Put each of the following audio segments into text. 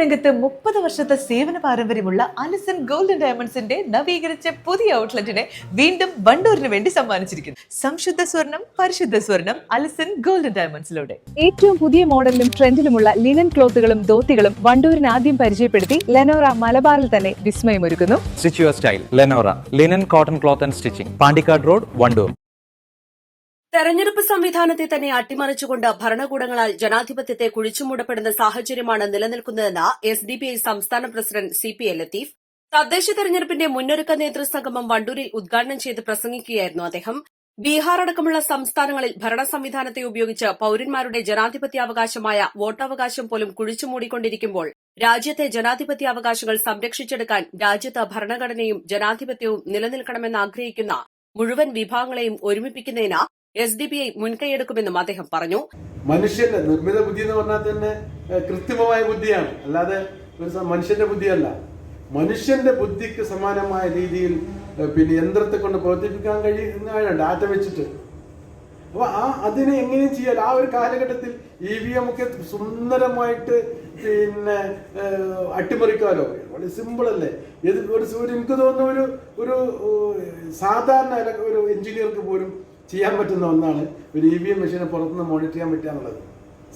രംഗത്ത് മുപ്പത് വർഷത്തെ സേവന പാരമ്പര്യമുള്ള അലിസൺ ഗോൾഡൻ ഡയമണ്ട്സിന്റെ നവീകരിച്ച പുതിയ ഔട്ട്ലെറ്റിനെ വീണ്ടും വണ്ടൂരിന് വേണ്ടി സമ്മാനിച്ചിരിക്കുന്നു. സംശുദ്ധ സ്വർണം പരിശുദ്ധ സ്വർണം അലിസൺ ഗോൾഡൻ ഡയമണ്ട്സിലൂടെ. ഏറ്റവും പുതിയ മോഡലിലും ട്രെൻഡിലുമുള്ള ലിനൻ ക്ലോത്തുകളും ധോത്തികളും വണ്ടൂരിന് ആദ്യം പരിചയപ്പെടുത്തി ലെനോറ മലബാറിൽ തന്നെ വിസ്മയമൊരുക്കുന്നു. Stitch style Lenora linen cotton cloth and and Stitching, road Wandoor. തെരഞ്ഞെടുപ്പ് സംവിധാനത്തെ തന്നെ അട്ടിമറിച്ചുകൊണ്ട് ഭരണകൂടങ്ങളാൽ ജനാധിപത്യത്തെ കുഴിച്ചുമൂടപ്പെടുന്ന സാഹചര്യമാണ് നിലനിൽക്കുന്നതെന്ന് എസ് ഡി പി ഐ സംസ്ഥാന president C P A Latheef. തദ്ദേശ തെരഞ്ഞെടുപ്പിന്റെ മുന്നൊരുക്ക നേതൃസംഗമം വണ്ടൂരിൽ ഉദ്ഘാടനം ചെയ്ത് പ്രസംഗിക്കുകയായിരുന്നു അദ്ദേഹം. ബീഹാർ അടക്കമുള്ള സംസ്ഥാനങ്ങളിൽ ഭരണ സംവിധാനത്തെ ഉപയോഗിച്ച് പൌരന്മാരുടെ ജനാധിപത്യാവകാശമായ വോട്ടവകാശം പോലും കുഴിച്ചുമൂടിക്കൊണ്ടിരിക്കുമ്പോൾ രാജ്യത്തെ ജനാധിപത്യാവകാശങ്ങൾ സംരക്ഷിച്ചെടുക്കാൻ രാജ്യത്ത് ഭരണഘടനയും ജനാധിപത്യവും നിലനിൽക്കണമെന്ന് ആഗ്രഹിക്കുന്ന മുഴുവൻ വിഭാഗങ്ങളെയും ഒരുമിപ്പിക്കുന്നതിന് എസ് ഡി ബി ഐ മുൻകൈയെടുക്കുമെന്നും അദ്ദേഹം പറഞ്ഞു. മനുഷ്യന്റെ നിർമ്മിത ബുദ്ധി എന്ന് പറഞ്ഞാൽ തന്നെ കൃത്രിമമായ ബുദ്ധിയാണ്. അല്ലാതെ മനുഷ്യന്റെ ബുദ്ധിയല്ല. മനുഷ്യന്റെ ബുദ്ധിക്ക് സമാനമായ രീതിയിൽ പിന്നെ യന്ത്രത്തെ കൊണ്ട് പ്രവർത്തിപ്പിക്കാൻ കഴിയുന്ന ഡാറ്റ വെച്ചിട്ട്. അപ്പൊ ആ അതിനെ എങ്ങനെയും ചെയ്യാൻ ആ ഒരു കാലഘട്ടത്തിൽ ഇ വി എം ഒക്കെ സുന്ദരമായിട്ട് പിന്നെ അട്ടിമറിക്കാലോ? വളരെ സിമ്പിൾ അല്ലേ? ഒരു എനിക്ക് തോന്നുന്ന ഒരു ഒരു സാധാരണ ഒരു എഞ്ചിനീയർക്ക് പോലും ചെയ്യാൻ പറ്റുന്ന ഒന്നാണ് ഒരു ഇ വി എം മെഷീനെ പുറത്തുനിന്ന് മോണിറ്റർ ചെയ്യാൻ പറ്റുക എന്നുള്ളത്.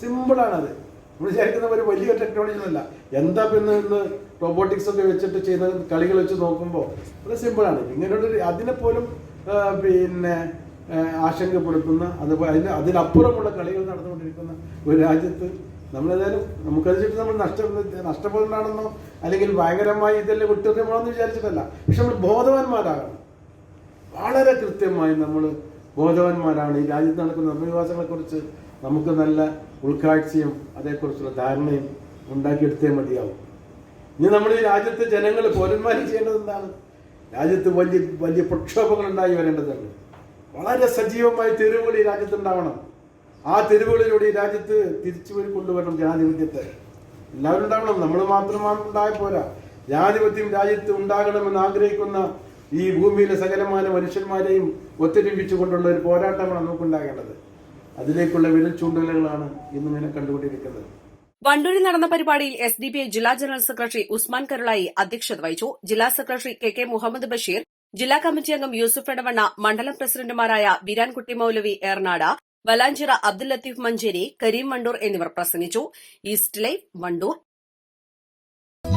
സിമ്പിളാണത് നമ്മൾ വിചാരിക്കുന്ന ഒരു വലിയ ടെക്നോളജി അല്ല. എന്താ പിന്നെ ഇന്ന് റോബോട്ടിക്സ് ഒക്കെ വെച്ചിട്ട് ചെയ്യുന്ന കളികൾ വെച്ച് നോക്കുമ്പോൾ അത് സിമ്പിളാണ് ഇങ്ങനെയുള്ളൊരു അതിനെ പോലും പിന്നെ ആശങ്കപ്പെടുത്തുന്ന അതുപോലെ അതിന് അതിനപ്പുറമുള്ള കളികൾ നടന്നുകൊണ്ടിരിക്കുന്ന ഒരു രാജ്യത്ത് നമ്മളേതായാലും നമുക്കത് വെച്ചിട്ട് നമ്മൾ നഷ്ട നഷ്ടപ്പെടുന്നതാണെന്നോ അല്ലെങ്കിൽ ഭയങ്കരമായി ഇതെല്ലാം എന്ന് വിചാരിച്ചിട്ടല്ല. പക്ഷെ നമ്മൾ ബോധവാന്മാരാകണം. വളരെ കൃത്യമായി നമ്മൾ ബോധവാന്മാരാണ്. ഈ രാജ്യത്ത് നടക്കുന്ന നിർമ്മിവാസങ്ങളെക്കുറിച്ച് നമുക്ക് നല്ല ഉൾക്കാഴ്ചയും അതേക്കുറിച്ചുള്ള ധാരണയും ഉണ്ടാക്കിയെടുത്തേ മതിയാവും. ഇനി നമ്മുടെ ഈ രാജ്യത്തെ ജനങ്ങൾ പൗരന്മാർ ചെയ്യേണ്ടത് എന്താണ്? രാജ്യത്ത് വലിയ വലിയ പ്രക്ഷോഭങ്ങൾ ഉണ്ടായി വരേണ്ടതുണ്ട്. വളരെ സജീവമായ തെരുവുകൾ ഈ രാജ്യത്ത് ഉണ്ടാവണം. ആ തെരുവുകളിലൂടെ ഈ രാജ്യത്ത് തിരിച്ചു പോയി കൊണ്ടുവരണം ജനാധിപത്യത്തെ. എല്ലാവരും ഉണ്ടാവണം. നമ്മൾ മാത്രമാണ് ഉണ്ടായ പോരാ. ജനാധിപത്യം രാജ്യത്ത് ഉണ്ടാകണമെന്ന് ആഗ്രഹിക്കുന്ന ഈ ഭൂമിയിലെ സകലമായ മനുഷ്യന്മാരെയും ഒത്തൊരുമിച്ചുകൊണ്ടുള്ള ഒരു പോരാട്ടമാണ് നമുക്കുണ്ടാകേണ്ടത്. അതിലേക്കുള്ള വിരൽ ചൂണ്ടലുകളാണ് ഇന്ന് ഇന്നിങ്ങനെ കണ്ടുകൊണ്ടിരിക്കുന്നത്. വണ്ടൂരിൽ നടന്ന പരിപാടിയിൽ എസ് ഡി പി ഐ ജില്ലാ ജനറൽ സെക്രട്ടറി ഉസ്മാൻ കരുളായി അധ്യക്ഷത വഹിച്ചു. ജില്ലാ secretary K K Muhammad Basheer ജില്ലാ കമ്മിറ്റി അംഗം യൂസുഫ് എടവണ്ണ മണ്ഡലം പ്രസിഡന്റുമാരായ ബിരാൻകുട്ടി മൌലവി ഏർനാട് വലാഞ്ചിറ അബ്ദുൽ ലത്തീഫ് മഞ്ചേരി കരീം വണ്ടൂർ എന്നിവർ പ്രസംഗിച്ചു. East life Wandoor.